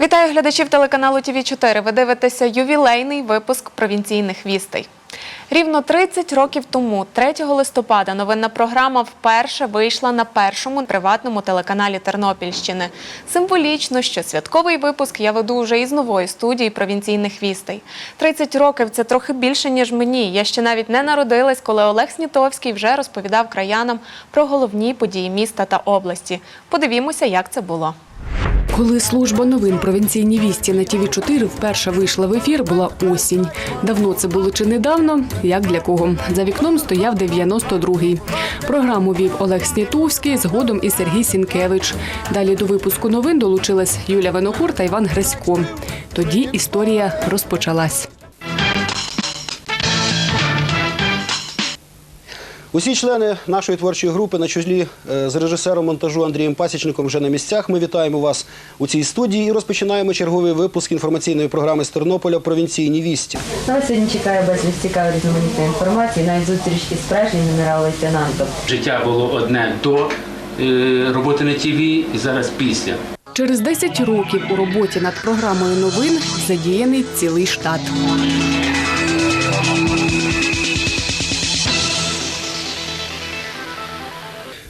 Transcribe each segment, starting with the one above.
Вітаю глядачів телеканалу ТВ 4 Ви дивитеся ювілейний випуск провінційних вістей. Рівно 30 років тому, 3 листопада, новинна програма вперше вийшла на першому приватному телеканалі Тернопільщини. Символічно, що святковий випуск я веду вже із нової студії провінційних вістей. 30 років це трохи більше ніж мені. Я ще навіть не народилась, коли Олег Снітовський вже розповідав краянам про головні події міста та області. Подивімося, як це було. Коли служба новин провінційні вісті на ТІВІ 4 вперше вийшла в ефір, була осінь. Давно це було чи недавно? Як для кого? За вікном стояв 92-й. Програму вів Олег Снітовський, згодом і Сергій Сінкевич. Далі до випуску новин долучилась Юля Винокур та Іван Гресько. Тоді історія розпочалась. Усі члени нашої творчої групи на чолі е, з режисером монтажу Андрієм Пасічником вже на місцях. Ми вітаємо вас у цій студії і розпочинаємо черговий випуск інформаційної програми з Тернополя Провінційні вісті. На сьогодні чекає безліч цікавої різноманітної інформації, навіть зустрічі з справжнім генерал-лейтенантом. Життя було одне до е, роботи на ТВ і зараз після. Через 10 років у роботі над програмою новин задіяний цілий штат.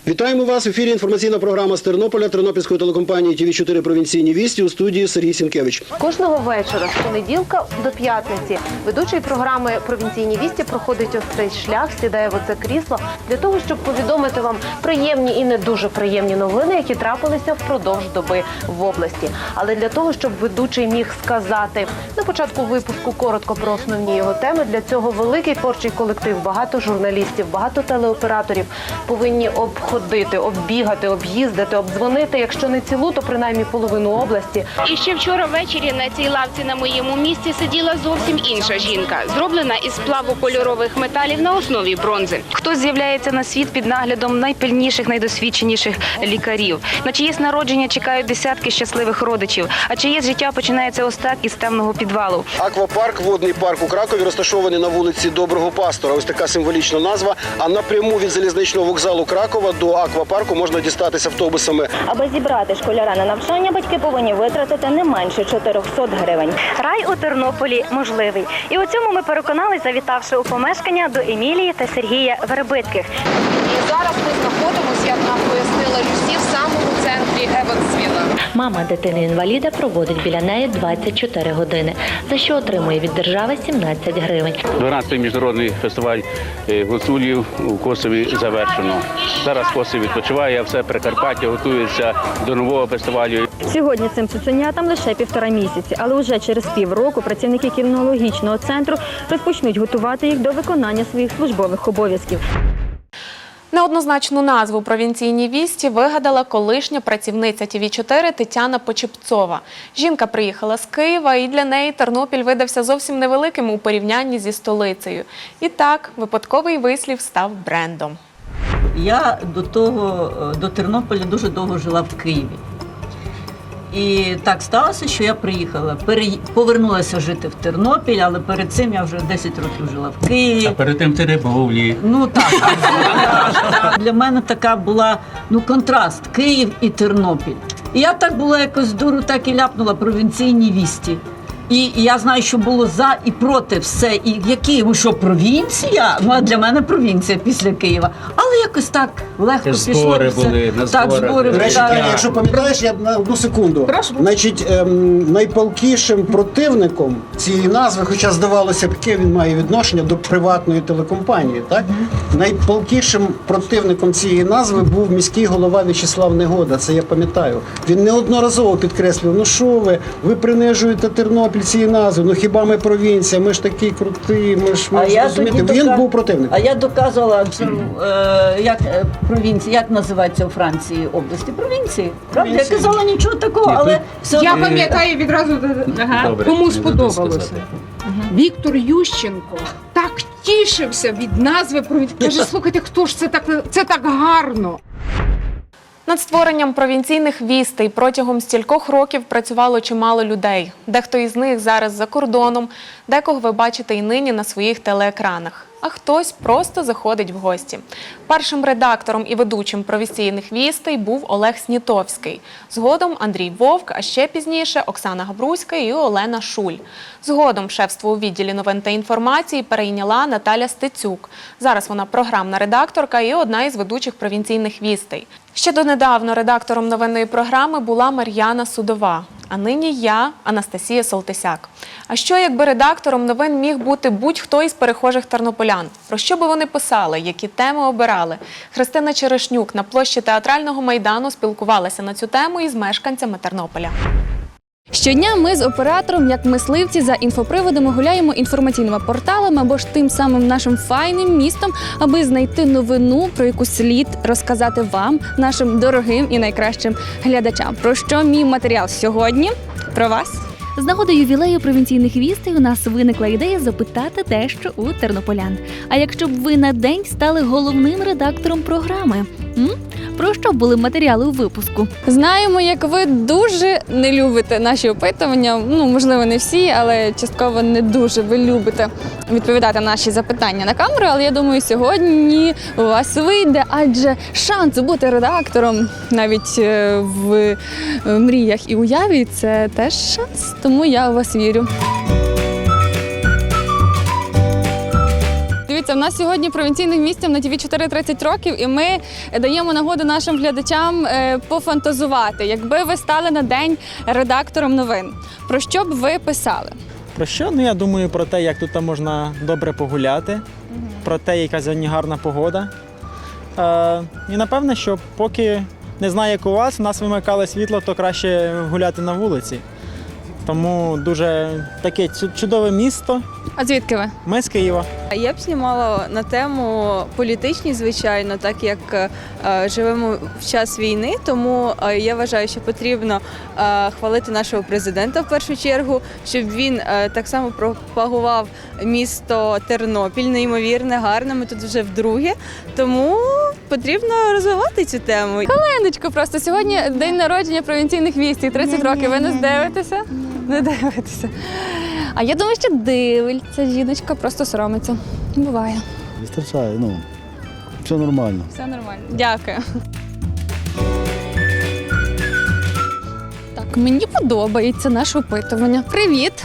Вітаємо вас в ефірі. Інформаційна програма з Тернополя Тернопільської телекомпанії ТВ 4 Провінційні вісті у студії Сергій Сінкевич. Кожного вечора з понеділка до п'ятниці ведучий програми Провінційні вісті проходить ось цей шлях, сідає в оце крісло для того, щоб повідомити вам приємні і не дуже приємні новини, які трапилися впродовж доби в області. Але для того, щоб ведучий міг сказати на початку випуску коротко про основні його теми, для цього великий творчий колектив, багато журналістів, багато телеоператорів повинні обходити, оббігати, об'їздити, обдзвонити. Якщо не цілу, то принаймні половину області. І ще вчора ввечері на цій лавці на моєму місці сиділа зовсім інша жінка, зроблена із сплаву кольорових металів на основі бронзи. Хтось з'являється на світ під наглядом найпильніших, найдосвідченіших лікарів. На чиєсь народження чекають десятки щасливих родичів, а чиєсь життя починається ось так із темного підвалу. Аквапарк, водний парк у Кракові, розташований на вулиці Доброго Пастора. Ось така символічна назва. А напряму від залізничного вокзалу Кракова до аквапарку можна дістатися автобусами. Аби зібрати школяра на навчання, батьки повинні витратити не менше 400 гривень. Рай у Тернополі можливий. І у цьому ми переконались, завітавши у помешкання до Емілії та Сергія Вербитких. І зараз ми знаходимося, як нам пояснила Люсі, в самому центрі Евансвіла. Мама дитини-інваліда проводить біля неї 24 години, за що отримує від держави 17 гривень. 12-й міжнародний фестиваль е, гуцулів у Косові завершено. Зараз Косів відпочиває, а все Прикарпаття готується до нового фестивалю. Сьогодні цим цуценятам лише півтора місяці, але вже через півроку працівники кінологічного центру розпочнуть готувати їх до виконання своїх службових обов'язків. Неоднозначну назву провінційні вісті вигадала колишня працівниця ТВ 4 Тетяна Почепцова. Жінка приїхала з Києва, і для неї Тернопіль видався зовсім невеликим у порівнянні зі столицею. І так, випадковий вислів став брендом. Я до того е, до Тернополя дуже довго жила в Києві. І так сталося, що я приїхала, пере- повернулася жити в Тернопіль, але перед цим я вже 10 років жила в Києві. А перед тим ти рибовлі. Ну так. Для мене така була ну, контраст Київ і Тернопіль. І я так була якось дуру, так і ляпнула провінційні вісті. І я знаю, що було за і проти все. І які ви що, провінція? Ну а для мене провінція після Києва. Але якось так легко Це пішло. збори все. були, на так, збори До були. речі, так. Таня, якщо пам'ятаєш, я на одну секунду. Значить, ем, найпалкішим противником цієї назви, хоча здавалося б, яке він має відношення до приватної телекомпанії, так? Найпалкішим противником цієї назви був міський голова В'ячеслав Негода. Це я пам'ятаю. Він неодноразово підкреслював: ну що ви, ви принижуєте Тернопіль цією назвою, ну хіба ми провінція, ми ж такі круті, ми ж ми А ж я розумієте. Він був противником. А я доказувала цьому, е, як е, провінції, як називається у Франції області? Провінції. Правда? Я казала нічого такого, але все Я пам'ятаю відразу Добре, кому сподобалося. Віктор Ющенко так тішився від назви про каже, слухайте, хто ж це так це так гарно. Над створенням провінційних вістей протягом стількох років працювало чимало людей. Дехто із них зараз за кордоном, декого ви бачите і нині на своїх телеекранах. А хтось просто заходить в гості. Першим редактором і ведучим провінційних вістей був Олег Снітовський. Згодом Андрій Вовк, а ще пізніше Оксана Габруська і Олена Шуль. Згодом шефство у відділі новин та інформації перейняла Наталя Стецюк. Зараз вона програмна редакторка і одна із ведучих провінційних вістей. Ще донедавна редактором новинної програми була Мар'яна Судова. А нині я, Анастасія Солтисяк. А що, якби редактором новин міг бути будь-хто із перехожих тернополян? Про що би вони писали, які теми обирали? Христина Черешнюк на площі театрального майдану спілкувалася на цю тему із мешканцями Тернополя. Щодня ми з оператором, як мисливці за інфоприводами, гуляємо інформаційними порталами або ж тим самим нашим файним містом, аби знайти новину, про яку слід розказати вам, нашим дорогим і найкращим глядачам. Про що мій матеріал сьогодні? Про вас. З нагоди ювілею провінційних вістей у нас виникла ідея запитати дещо у тернополян. А якщо б ви на день стали головним редактором програми, про що були матеріали у випуску? Знаємо, як ви дуже не любите наші опитування. Ну, можливо, не всі, але частково не дуже ви любите відповідати на наші запитання на камеру. Але я думаю, сьогодні у вас вийде, адже шанс бути редактором навіть е, в е, мріях і уяві це теж шанс. Тому я у вас вірю. Дивіться, в нас сьогодні провінційним місцем на ТВ 430 років, і ми даємо нагоду нашим глядачам е, пофантазувати, якби ви стали на день редактором новин. Про що б ви писали? Про що? Ну я думаю про те, як тут можна добре погуляти, про те, яка сьогодні гарна погода. Е, і напевне, що поки не знаю, як у вас, у нас вимикали світло, то краще гуляти на вулиці. Тому дуже таке чудове місто. А звідки ви? Ми з Києва. Я б знімала на тему політичні, звичайно, так як е, живемо в час війни, тому е, я вважаю, що потрібно е, хвалити нашого президента в першу чергу, щоб він е, так само пропагував місто Тернопіль, неймовірне, гарне. Ми тут вже вдруге. Тому потрібно розвивати цю тему. Леночко, просто сьогодні день народження провінційних вістів, 30 років. Ви не дивитеся? Не дивитися. А я думаю, що дивиться жіночка, просто соромиться. Буває. Вистачає, ну, все нормально. Все нормально. Дякую. Так, мені подобається наше опитування. Привіт!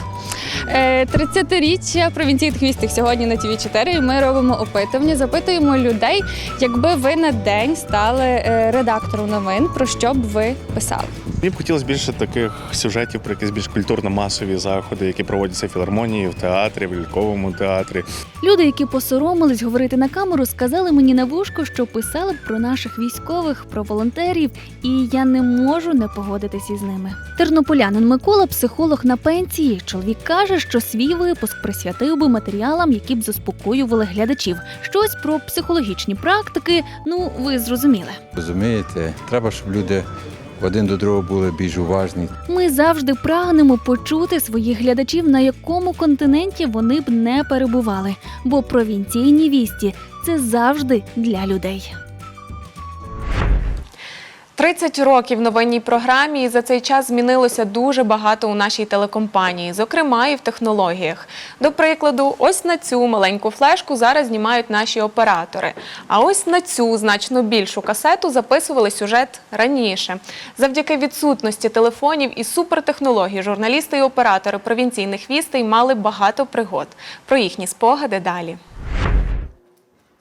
Е, 30-річчя провінційних вістих сьогодні на ТВ 4 і ми робимо опитування, запитуємо людей, якби ви на день стали е, редактором новин, про що б ви писали? Мені б хотілося більше таких сюжетів про якісь більш культурно-масові заходи, які проводяться в філармонії, в театрі, в ляльковому театрі. Люди, які посоромились говорити на камеру, сказали мені на вушко, що писали б про наших військових, про волонтерів, і я не можу не погодитись із ними. Тернополянин Микола, психолог на пенсії. Чоловік каже, що свій випуск присвятив би матеріалам, які б заспокоювали глядачів. Щось про психологічні практики. Ну, ви зрозуміли. Розумієте, треба, щоб люди один до другого були більш уважні. Ми завжди прагнемо почути своїх глядачів, на якому континенті вони б не перебували, бо провінційні вісті це завжди для людей. 30 років новинній програмі, і за цей час змінилося дуже багато у нашій телекомпанії, зокрема і в технологіях. До прикладу, ось на цю маленьку флешку зараз знімають наші оператори. А ось на цю значно більшу касету записували сюжет раніше. Завдяки відсутності телефонів і супертехнологій журналісти і оператори провінційних вістей мали багато пригод. Про їхні спогади далі.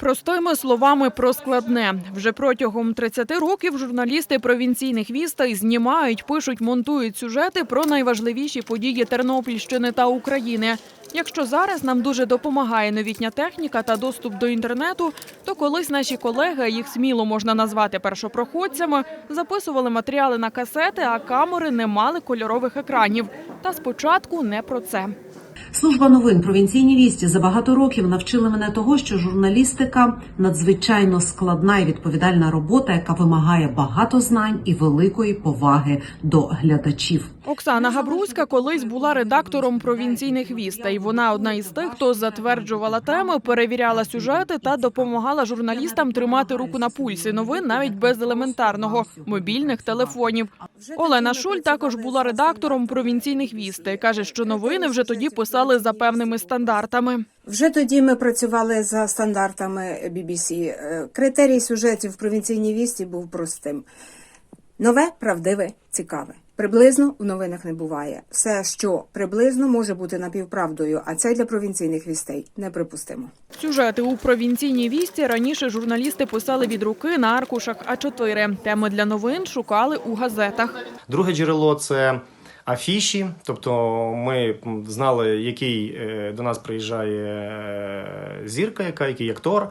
Простими словами про складне. Вже протягом 30 років журналісти провінційних вістей знімають, пишуть, монтують сюжети про найважливіші події Тернопільщини та України. Якщо зараз нам дуже допомагає новітня техніка та доступ до інтернету, то колись наші колеги, їх сміло можна назвати першопроходцями, записували матеріали на касети, а камери не мали кольорових екранів. Та спочатку не про це. Служба новин провінційні вісті за багато років навчили мене того, що журналістика надзвичайно складна і відповідальна робота, яка вимагає багато знань і великої поваги до глядачів. Оксана Габруська колись була редактором провінційних вістей. Вона одна із тих, хто затверджувала теми, перевіряла сюжети та допомагала журналістам тримати руку на пульсі новин навіть без елементарного мобільних телефонів. Олена Шуль також була редактором провінційних вістей. каже, що новини вже тоді писали за певними стандартами. Вже тоді ми працювали за стандартами BBC. Е, Критерій сюжетів в провінційній вісті був простим: нове, правдиве, цікаве. Приблизно в новинах не буває. Все, що приблизно може бути напівправдою, а це для провінційних вістей неприпустимо. Сюжети у провінційній вісті раніше журналісти писали від руки на аркушах А4. Теми для новин шукали у газетах. Друге джерело це афіші, тобто ми знали, який е, до нас приїжджає е, зірка, яка який актор.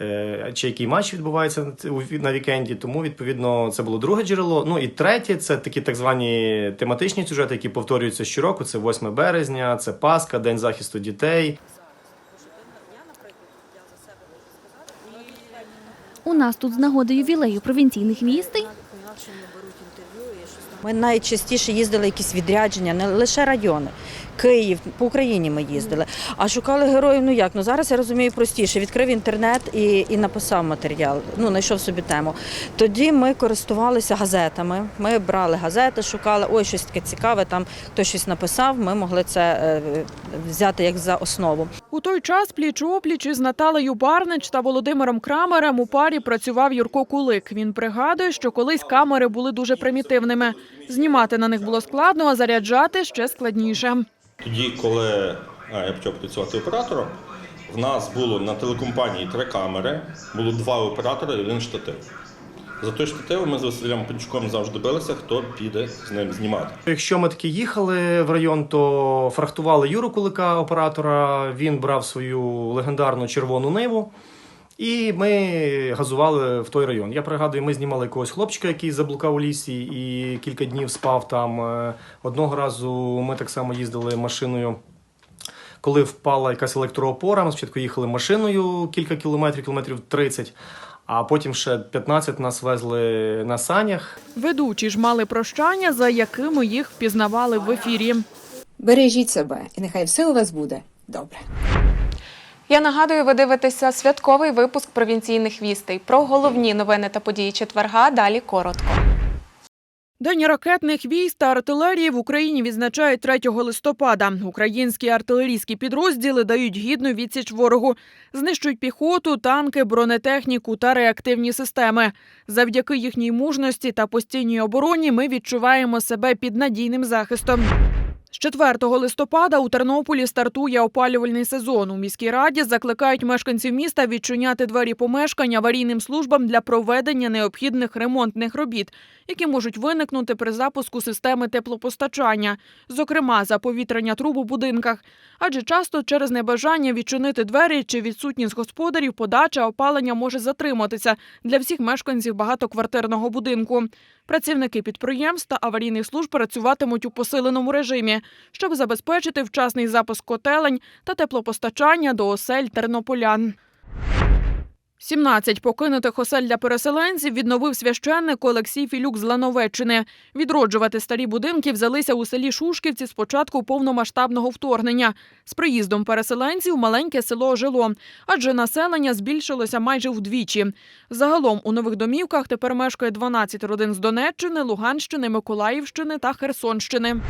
Е, Чи який матч відбувається на- вікенді, тому відповідно це було друге джерело. Ну і третє це такі так звані тематичні сюжети, які повторюються щороку. Це 8 березня, це Пасха, День захисту дітей. У нас тут з нагоди ювілею провінційних вістей Ми найчастіше їздили якісь відрядження, не лише райони. Київ, по Україні ми їздили. А шукали героїв, ну як? Ну зараз я розумію простіше. Відкрив інтернет і, і написав матеріал, ну знайшов собі тему. Тоді ми користувалися газетами. Ми брали газети, шукали, ой, щось таке цікаве, там хтось щось написав, ми могли це е, взяти як за основу. У той час пліч-опліч із Наталею Барнич та Володимиром Крамерем у парі працював Юрко Кулик. Він пригадує, що колись камери були дуже примітивними. Знімати на них було складно, а заряджати ще складніше. Тоді, коли я почав працювати оператором, в нас було на телекомпанії три камери, було два оператори і один штатив. За той штатив ми з Василем Панчуком завжди билися, хто піде з ним знімати. Якщо ми таки їхали в район, то фрахтували Юру Кулика, оператора. Він брав свою легендарну червону ниву. І ми газували в той район. Я пригадую, ми знімали якогось хлопчика, який заблукав у лісі і кілька днів спав там. Е, Одного разу ми так само їздили машиною. Коли впала якась електроопора, ми спочатку їхали машиною кілька кілометрів, кілометрів 30, а потім ще 15 нас везли на санях. Ведучі ж мали прощання, за якими їх впізнавали в ефірі. Бережіть себе, і нехай все у вас буде добре. Я нагадую, ви дивитеся святковий випуск провінційних вістей. Про головні новини та події четверга. Далі коротко. День ракетних військ та артилерії в Україні відзначають 3 листопада. Українські артилерійські підрозділи дають гідну відсіч ворогу, знищують піхоту, танки, бронетехніку та реактивні системи. Завдяки їхній мужності та постійній обороні ми відчуваємо себе під надійним захистом. З 4 листопада у Тернополі стартує опалювальний сезон. У міській раді закликають мешканців міста відчиняти двері помешкань аварійним службам для проведення необхідних ремонтних робіт, які можуть виникнути при запуску системи теплопостачання, зокрема за повітряня труб у будинках. Адже часто через небажання відчинити двері чи відсутність господарів подача опалення може затриматися для всіх мешканців багатоквартирного будинку. Працівники підприємств та аварійних служб працюватимуть у посиленому режимі, щоб забезпечити вчасний запуск котелень та теплопостачання до осель тернополян. 17 покинутих осель для переселенців відновив священник Олексій Філюк з Лановеччини. Відроджувати старі будинки взялися у селі Шушківці з початку повномасштабного вторгнення. З приїздом переселенців маленьке село ожило, адже населення збільшилося майже вдвічі. Загалом у нових домівках тепер мешкає 12 родин з Донеччини, Луганщини, Миколаївщини та Херсонщини.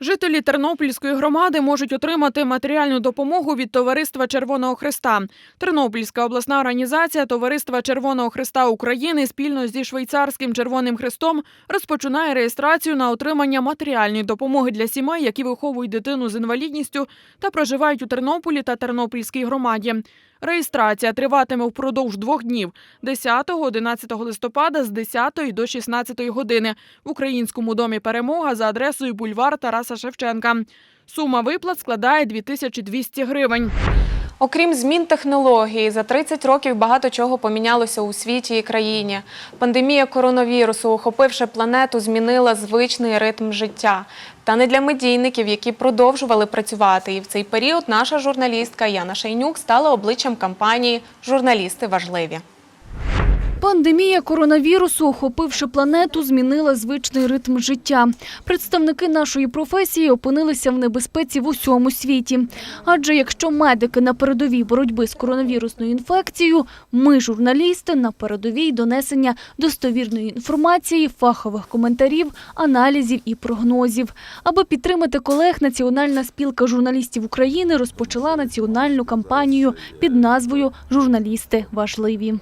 Жителі Тернопільської громади можуть отримати матеріальну допомогу від Товариства Червоного Христа. Тернопільська обласна організація Товариства Червоного Христа України спільно зі Швейцарським Червоним Христом розпочинає реєстрацію на отримання матеріальної допомоги для сімей, які виховують дитину з інвалідністю та проживають у Тернополі та Тернопільській громаді. Реєстрація триватиме впродовж двох днів 10-11 листопада з 10 до 16 години в Українському домі Перемога за адресою бульвар Тараса Шевченка. Сума виплат складає 2200 гривень. Окрім змін технології, за 30 років багато чого помінялося у світі і країні. Пандемія коронавірусу, охопивши планету, змінила звичний ритм життя. Та не для медійників, які продовжували працювати. І в цей період наша журналістка Яна Шейнюк стала обличчям кампанії Журналісти важливі. Пандемія коронавірусу, охопивши планету, змінила звичний ритм життя. Представники нашої професії опинилися в небезпеці в усьому світі. Адже якщо медики на передовій боротьби з коронавірусною інфекцією, ми, журналісти, на передовій донесення достовірної інформації, фахових коментарів, аналізів і прогнозів. Аби підтримати колег, Національна спілка журналістів України розпочала національну кампанію під назвою Журналісти важливі.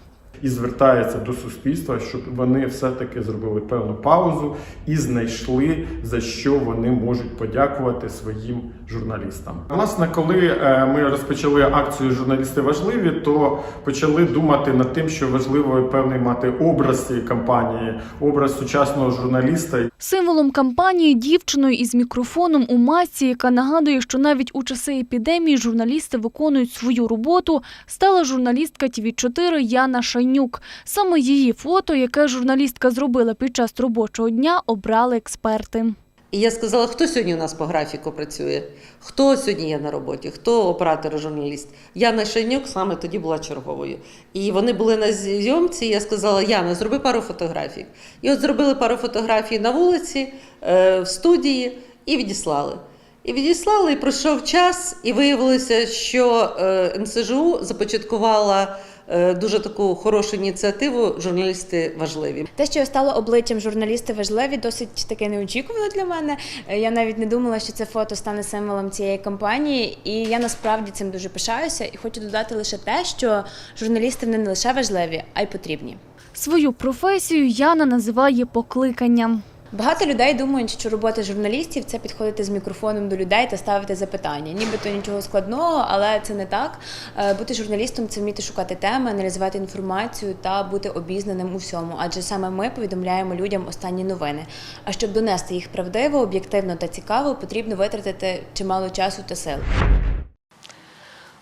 І звертається до суспільства, щоб вони все-таки зробили певну паузу і знайшли за що вони можуть подякувати своїм журналістам. Власне, коли е, ми розпочали акцію Журналісти важливі, то почали думати над тим, що важливо певний мати образ цієї кампанії, образ сучасного журналіста. Символом кампанії дівчиною із мікрофоном у масці, яка нагадує, що навіть у часи епідемії журналісти виконують свою роботу, стала журналістка ТВ4 Яна Шайнюк. Саме її фото, яке журналістка зробила під час робочого дня, обрали експерти. І я сказала, хто сьогодні у нас по графіку працює, хто сьогодні є на роботі, хто оператор, журналіст. Яна Шайнюк саме тоді була черговою. І вони були на зйомці. і Я сказала, Яна, зроби пару фотографій. І от зробили пару фотографій на вулиці, е, в студії і відіслали. І відіслали, і пройшов час, і виявилося, що НСЖУ започаткувала е, дуже таку хорошу ініціативу Журналісти важливі. Те, що я стала обличчям журналісти важливі, досить таке неочікувано для мене. Е, Я навіть не думала, що це фото стане символом цієї кампанії, і я насправді цим дуже пишаюся. І хочу додати лише те, що журналісти вони не лише важливі, а й потрібні. Свою професію Яна називає покликанням. Багато людей думають, що робота журналістів це підходити з мікрофоном до людей та ставити запитання. Нібито нічого складного, але це не так. Е, Бути журналістом це вміти шукати теми, аналізувати інформацію та бути обізнаним у всьому. Адже саме ми повідомляємо людям останні новини. А щоб донести їх правдиво, об'єктивно та цікаво, потрібно витратити чимало часу та сил.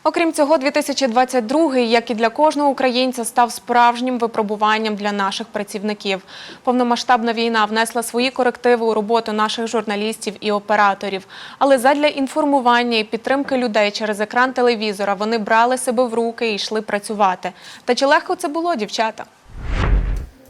Окрім цього, 2022, як і для кожного українця, став справжнім випробуванням для наших працівників. Повномасштабна війна внесла свої корективи у роботу наших журналістів і операторів. Але задля інформування і підтримки людей через екран телевізора вони брали себе в руки і йшли працювати. Та чи легко це було, дівчата?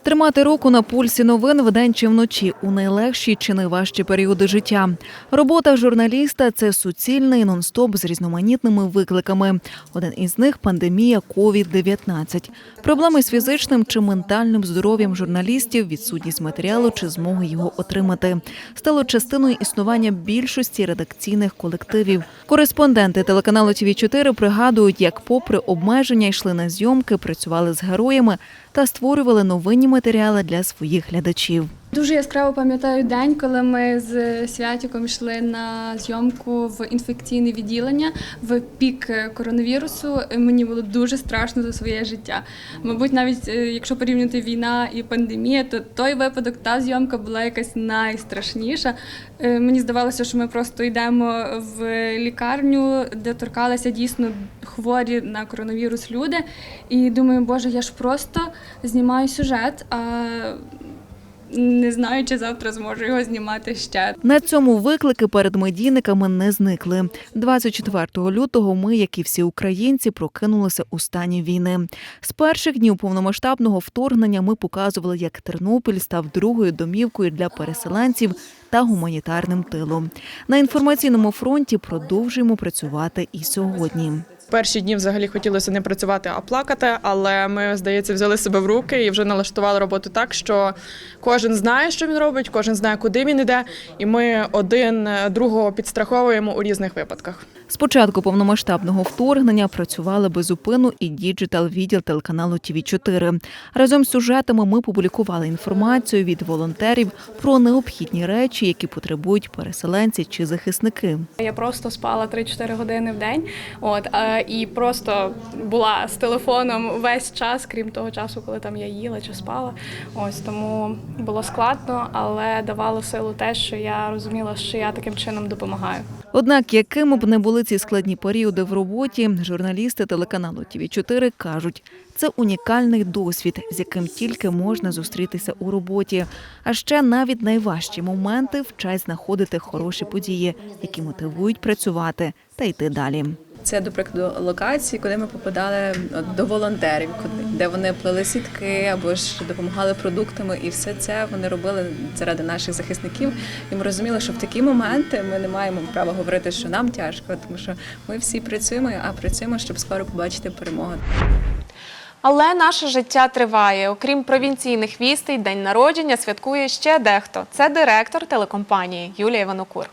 Тримати руку на пульсі новин вдень чи вночі у найлегші чи найважчі періоди життя. Робота журналіста це суцільний нон-стоп з різноманітними викликами. Один із них пандемія COVID-19. Проблеми з фізичним чи ментальним здоров'ям журналістів, відсутність матеріалу чи змоги його отримати стало частиною існування більшості редакційних колективів. Кореспонденти телеканалу ТВ 4 пригадують, як, попри обмеження, йшли на зйомки, працювали з героями та створювали новинні матеріали для своїх глядачів. Дуже яскраво пам'ятаю день, коли ми з Святіком йшли на зйомку в інфекційне відділення в пік коронавірусу. Мені було дуже страшно за своє життя. Мабуть, навіть е, якщо порівняти війна і пандемія, то той випадок, та зйомка була якась найстрашніша. Е, Мені здавалося, що ми просто йдемо в лікарню, де торкалися дійсно хворі на коронавірус люди. І думаю, боже, я ж просто знімаю сюжет. а не знаю, чи завтра зможу його знімати ще. На цьому виклики перед медійниками не зникли. 24 лютого ми, як і всі українці, прокинулися у стані війни. З перших днів повномасштабного вторгнення ми показували, як Тернопіль став другою домівкою для переселенців та гуманітарним тилом. На інформаційному фронті продовжуємо працювати і сьогодні. Перші дні взагалі хотілося не працювати, а плакати, але ми, здається, взяли себе в руки і вже налаштували роботу так, що кожен знає, що він робить, кожен знає, куди він іде, і ми один другого підстраховуємо у різних випадках. З початку повномасштабного вторгнення працювали безупину і діджитал відділ телеканалу ТВ 4 Разом з сюжетами ми публікували інформацію від волонтерів про необхідні речі, які потребують переселенці чи захисники. Я просто спала 3-4 години в день. От е, і просто була з телефоном весь час, крім того часу, коли там я їла чи спала. Ось тому було складно, але давало силу те, що я розуміла, що я таким чином допомагаю. Однак, якими б не були ці складні періоди в роботі, журналісти телеканалу ТВ 4 кажуть, це унікальний досвід, з яким тільки можна зустрітися у роботі. А ще навіть найважчі моменти вчать знаходити хороші події, які мотивують працювати та йти далі. Це, до прикладу, локації, куди ми попадали до волонтерів, де вони плели сітки або ж допомагали продуктами, і все це вони робили заради наших захисників. І ми розуміли, що в такі моменти ми не маємо права говорити, що нам тяжко, тому що ми всі працюємо, а працюємо, щоб скоро побачити перемогу. Але наше життя триває. Окрім провінційних вістей, день народження святкує ще дехто. Це директор телекомпанії Юлія Ванокур.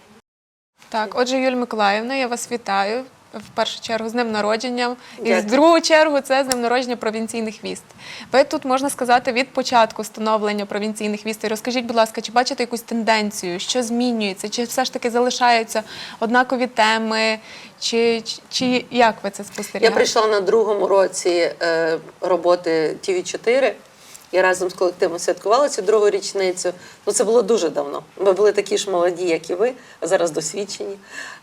Так, отже, Юлія Миколаївна, я вас вітаю. В першу чергу з днем народження, і в другу чергу це з днем народження провінційних віст. Ви тут можна сказати від початку становлення провінційних вістей. Розкажіть, будь ласка, чи бачите якусь тенденцію, що змінюється, чи все ж таки залишаються однакові теми, чи, чи, чи як ви це спостерігаєте? Я прийшла на другому році е, роботи ТВ4 і разом з колективом святкувала цю другу річницю. Ну це було дуже давно. Ми були такі ж молоді, як і ви, а зараз досвідчені.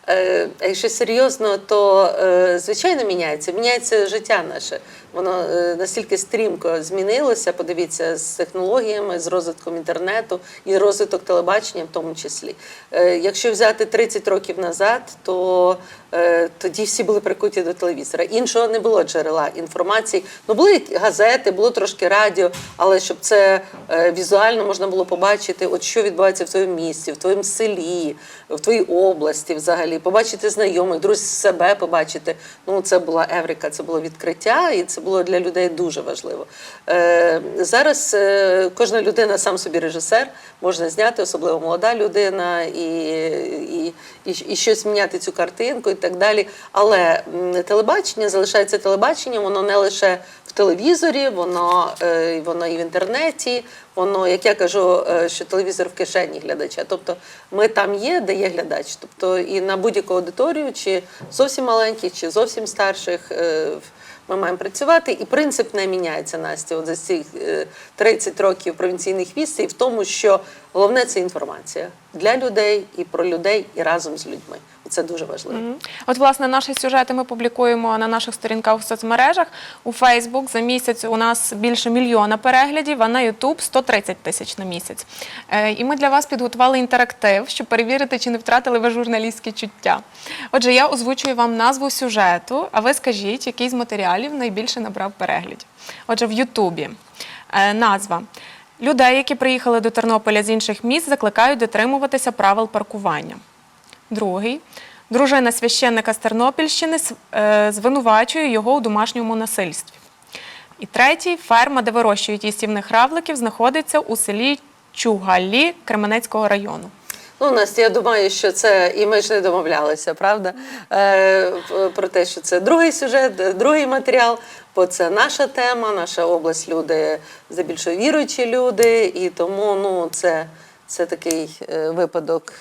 Е, якщо серйозно, то е, звичайно міняється. Міняється життя наше. Воно е, настільки стрімко змінилося. Подивіться з технологіями, з розвитком інтернету і розвиток телебачення, в тому числі. Е, якщо взяти 30 років назад, то е, тоді всі були прикуті до телевізора. Іншого не було джерела інформації. Ну були газети, було трошки радіо, але щоб це візуально можна було побачити, от що відбувається в твоєму місті, в твоєму селі, в твоїй області, взагалі, побачити знайомих, друзів себе побачити. Ну це була еврика, це було відкриття, і це було для людей дуже важливо. Е, зараз е, кожна людина сам собі режисер, можна зняти, особливо молода людина, і, і, і, і щось міняти цю картинку і так далі. Але телебачення залишається телебаченням, воно не лише в телевізорі, воно, е, воно і в інтернеті, воно, як я кажу, що телевізор в кишені глядача. Тобто ми там є, де є глядач. Тобто і на будь-яку аудиторію, чи зовсім маленьких, чи зовсім старших. Е, Ми маємо працювати, і принцип не міняється Настя. От за е, 30 років провінційних вістей в тому, що головне це інформація для людей і про людей, і разом з людьми. Це дуже важливо. Мгм. От, власне, наші сюжети ми публікуємо на наших сторінках у соцмережах. У Фейсбук за місяць у нас більше мільйона переглядів, а на Ютуб 130 тисяч на місяць. Е, І ми для вас підготували інтерактив, щоб перевірити, чи не втратили ви журналістські чуття. Отже, я озвучую вам назву сюжету, а ви скажіть, який з матеріалів найбільше набрав переглядів. Отже, в Ютубі Е, назва. Людей, які приїхали до Тернополя з інших міст, закликають дотримуватися правил паркування. Другий. Дружина священника з Тернопільщини е, звинувачує його у домашньому насильстві. І третій ферма, де вирощують їстівних равликів, знаходиться у селі Чугалі Кременецького району. Ну, Настя, я думаю, що це і ми ж не домовлялися, правда? Е, про те, що це другий сюжет, другий матеріал, бо це наша тема, наша область, люди здебільшого віруючі люди, і тому ну, це, це такий е, випадок.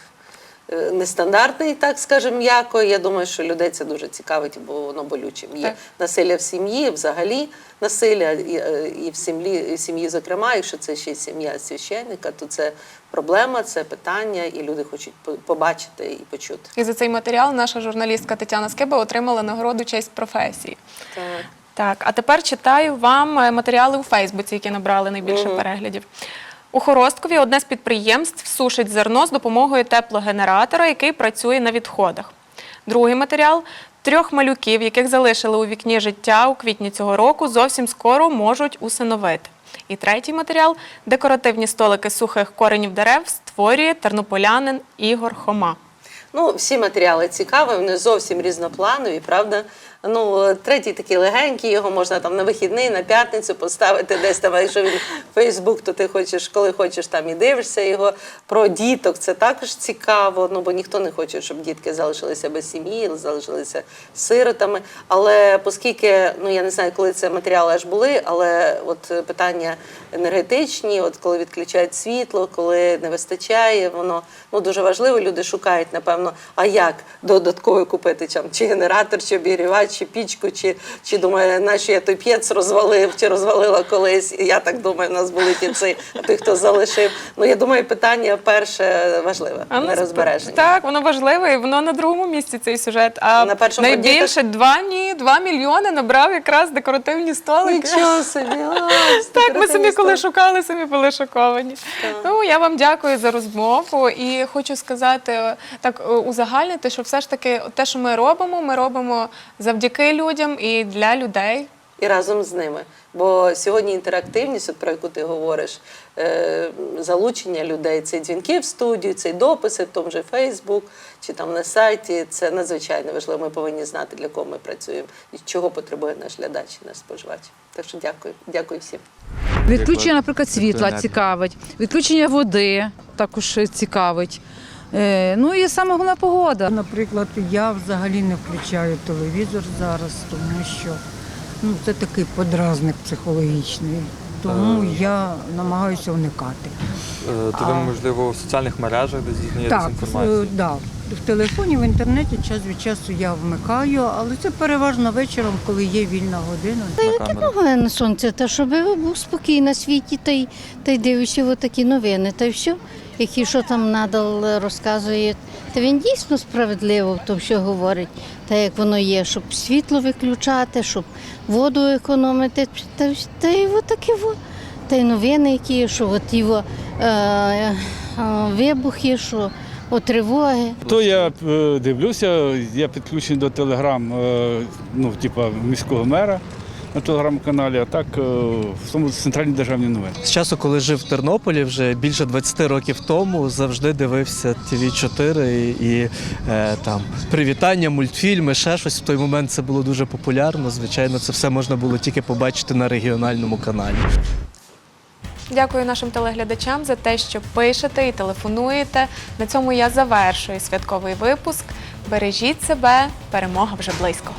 е, Нестандартний, так скажемо, м'яко. Я думаю, що людей це дуже цікавить, бо воно болючим. Є Так. насилля в сім'ї, взагалі насилля і, е, і в сім'ї, і в сім'ї, зокрема, якщо це ще й сім'я священника, то це проблема, це питання, і люди хочуть по- побачити і почути. І за цей матеріал наша журналістка Тетяна Скиба отримала нагороду честь професії. Так. Так, а тепер читаю вам е, матеріали у Фейсбуці, які набрали найбільше Мгм. переглядів. У Хоросткові одне з підприємств сушить зерно з допомогою теплогенератора, який працює на відходах. Другий матеріал трьох малюків, яких залишили у вікні життя у квітні цього року, зовсім скоро можуть усиновити. І третій матеріал декоративні столики з сухих коренів дерев створює тернополянин Ігор Хома. Ну, всі матеріали цікаві, вони зовсім різнопланові, правда? Ну, е, третій такий легенький, його можна там на вихідний, на п'ятницю поставити десь там, якщо він Фейсбук, то ти хочеш, коли хочеш, там і дивишся його. Про діток це також цікаво, ну бо ніхто не хоче, щоб дітки залишилися без сім'ї, залишилися сиротами. Але оскільки, ну я не знаю, коли це матеріали аж були, але от питання енергетичні, от коли відключають світло, коли не вистачає, воно ну дуже важливо. Люди шукають, напевно, а як додатково купити там, чи генератор, чи обігрівач, чи пічку, чи, чи думає, нащо я той п'єц розвалив, чи розвалила колись. Я так думаю, у нас були піци, а той, хто залишив. Ну я думаю, питання перше важливе, А ну, нерозбереження. Так, воно важливе, і воно на другому місці цей сюжет. А На першому найбільше два ні, два мільйони набрав якраз декоративні столики. Нічого собі. Так, ми самі коли шукали, самі були шоковані. Ну я вам дякую за розмову і хочу сказати так узагальнити, що все ж таки те, що ми робимо, ми робимо завдяки людям і для людей. і разом з ними. Бо сьогодні інтерактивність, от про яку ти говориш, е, залучення людей, це дзвінки в студію, це дописи в тому же Фейсбук чи там на сайті. Це надзвичайно важливо. Ми повинні знати, для кого ми працюємо і чого потребує наш глядач і наш споживач. Так що дякую, дякую всім. Відключення, наприклад, світла цікавить, відключення води також цікавить. Е, Ну і саме головна погода. Наприклад, я взагалі не включаю телевізор зараз, тому що ну, це такий подразник психологічний. Тому я намагаюся уникати. То ви, можливо, в соціальних мережах десь дізнаєтесь Так, інформацію? е, да. в телефоні, в інтернеті час від часу я вмикаю, але це переважно вечором, коли є вільна година. Та Головне на сонце, та щоб був спокій на світі, та й, та й дивишся отакі новини, та й все, які що там надал розказує. Та він дійсно справедливо то все говорить, та як воно є, щоб світло виключати, щоб воду економити, та, та й отакі. Та й новини, які є, що от його е, е, вибухи, що от тривоги. То я е, дивлюся, я підключений до телеграм, ну, типа міського мера на телеграм-каналі, а так е, в тому центральні державні новини. З часу, коли жив в Тернополі, вже більше 20 років тому, завжди дивився tv 4 і, і е, там привітання, мультфільми, ще щось. В той момент це було дуже популярно. Звичайно, це все можна було тільки побачити на регіональному каналі. Дякую нашим телеглядачам за те, що пишете і телефонуєте. На цьому я завершую святковий випуск. Бережіть себе, перемога вже близько.